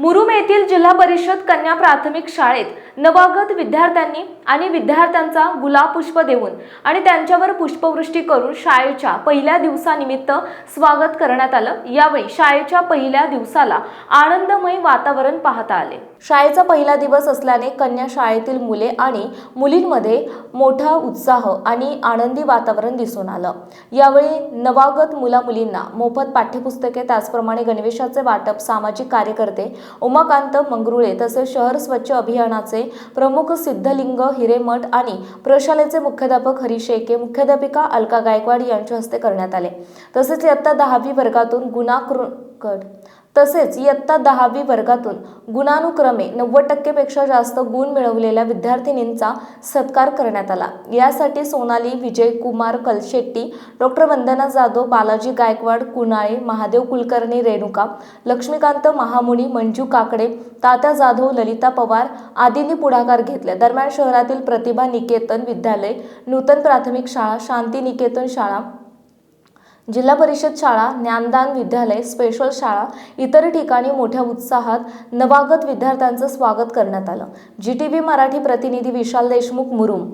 मुरुम येथील जिल्हा परिषद कन्या प्राथमिक शाळेत नवागत विद्यार्थ्यांनी आणि विद्यार्थ्यांचा गुलाब पुष्प देऊन आणि त्यांच्यावर पुष्पवृष्टी करून शाळेच्या पहिल्या दिवसानिमित्त स्वागत करण्यात आलं. यावेळी शाळेच्या पहिल्या दिवसाला आनंदमय वातावरण पाहता आले. शाळेचा पहिला दिवस असल्याने कन्या शाळेतील मुले आणि मुलींमध्ये मोठा उत्साह आणि आनंदी वातावरण दिसून आलं. यावेळी नवागत मुला मुलींना मोफत पाठ्यपुस्तके त्याचप्रमाणे गणवेशाचे वाटप सामाजिक कार्यकर्ते उमाकांत मंगरुळे तसेच शहर स्वच्छ अभियानाचे प्रमुख सिद्धलिंग हिरेमठ आणि प्रशालेचे मुख्याध्यापक हरी शेके मुख्याध्यापिका अलका गायकवाड यांच्या हस्ते करण्यात आले. तसेच इयत्ता दहावी वर्गातून गुणाकृकड तसेच इयत्ता दहावी वर्गातून गुणानुक्रमे नव्वद टक्केपेक्षा जास्त गुण मिळवलेल्या विद्यार्थिनींचा सत्कार करण्यात आला. यासाठी सोनाली विजय कुमार कलशेट्टी डॉक्टर वंदना जाधव बालाजी गायकवाड कुणाळे महादेव कुलकर्णी रेणुका लक्ष्मीकांत महामुनी मंजू काकडे तात्या जाधव ललिता पवार आदींनी पुढाकार घेतला. दरम्यान शहरातील प्रतिभा निकेतन विद्यालय नूतन प्राथमिक शाळा शांती निकेतन शाळा जिल्हा परिषद शाळा ज्ञानदान विद्यालय स्पेशल शाळा इतर ठिकाणी मोठ्या उत्साहात नवागत विद्यार्थ्यांचं स्वागत करण्यात आलं. जी टी व्ही मराठी प्रतिनिधी विशाल देशमुख मुरुम